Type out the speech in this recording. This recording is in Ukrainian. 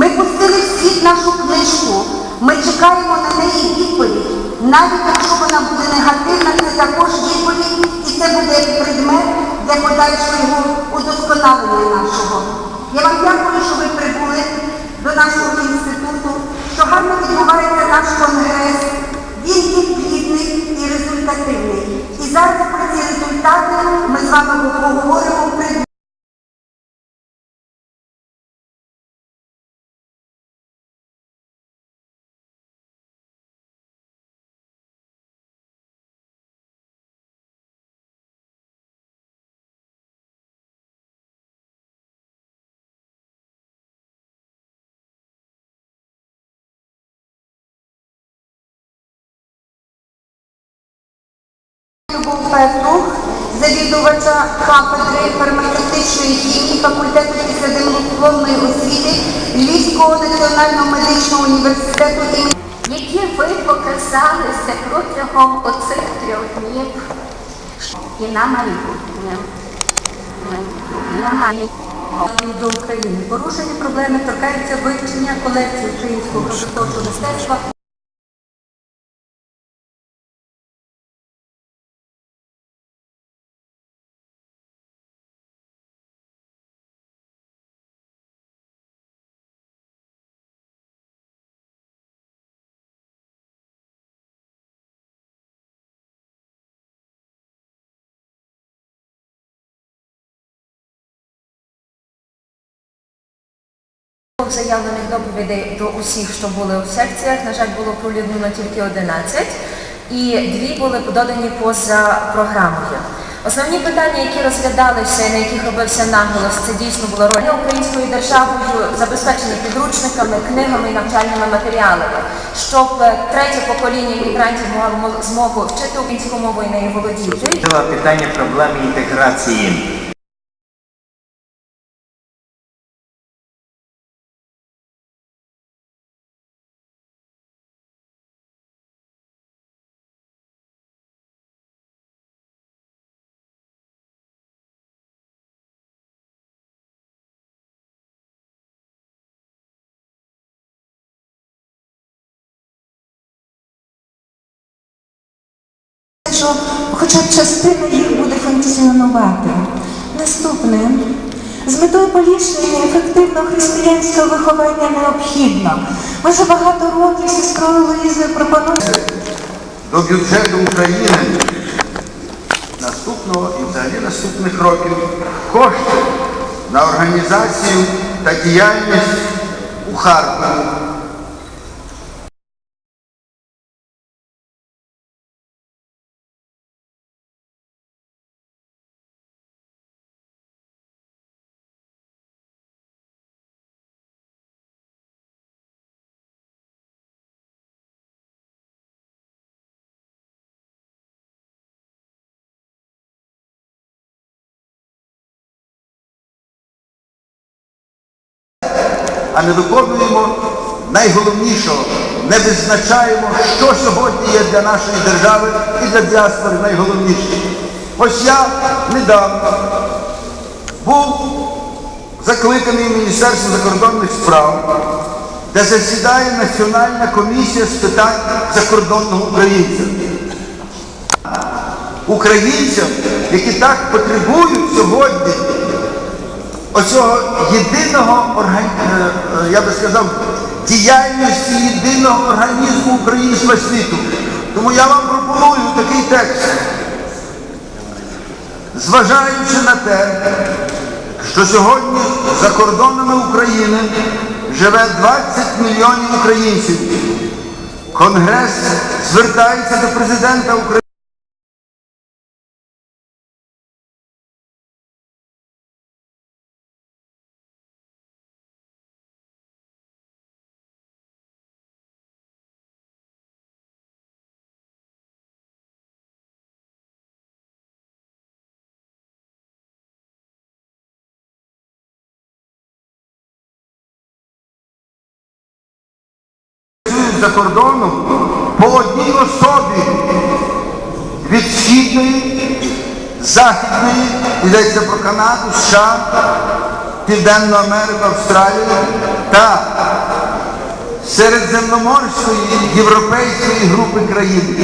Ми пустили в світ нашу книжку. Ми чекаємо на неї відповідь. Навіть якщо вона буде негативна, це також відповідь, і це буде предмет для подальшого удосконалення нашого. Я вам дякую, що ви прибули до нашого інституту, що гарно відбувається наш конгрес. Він плідний і результативний. І зараз про ці результати ми з вами поговоримо Любов Петрух, завідувача кафедри фармацевтичної хімії факультету післядипломної освіти Львівського національного медичного університету імені. які ви показалися протягом оцих трьох днів і на майбутнє. До України. Порушені проблеми торкаються вивчення колекції українського художнього мистецтва. Заявлених доповідей до усіх, що були у секціях, на жаль, було оприлюднено тільки 11, і дві були подані поза програмою. Основні питання, які розглядалися і на яких робився наголос, це дійсно було роль українською державою, забезпечення підручниками, книгами і навчальними матеріалами, щоб третє покоління іммігрантів мало змогу вчити українську мову і нею володіти. Це питання проблеми інтеграції. Що хоча б частина їх буде функціонувати. Наступне. З метою поліпшення ефективного християнського виховання необхідно. Ми вже багато років сестрою Луїзою пропонуємо. до бюджету України наступного і взагалі наступних років кошти на організацію та діяльність у Харкові. А не виконуємо найголовнішого, не визначаємо, що сьогодні є для нашої держави і для діаспори найголовніше. Ось я недавно був закликаний в Міністерство закордонних справ, де засідає Національна комісія з питань закордонного українця. Українцям, які так потребують сьогодні оцього єдиного орган- е, е, я би сказав, діяльності єдиного організму українського світу. Тому я вам пропоную такий текст. Зважаючи на те, що сьогодні за кордонами України живе 20 мільйонів українців, Конгрес звертається до президента України. За кордоном по одній особі від східної, західної, йдеться про Канаду, США, Південну Америку, Австралію та середземноморської європейської групи країн.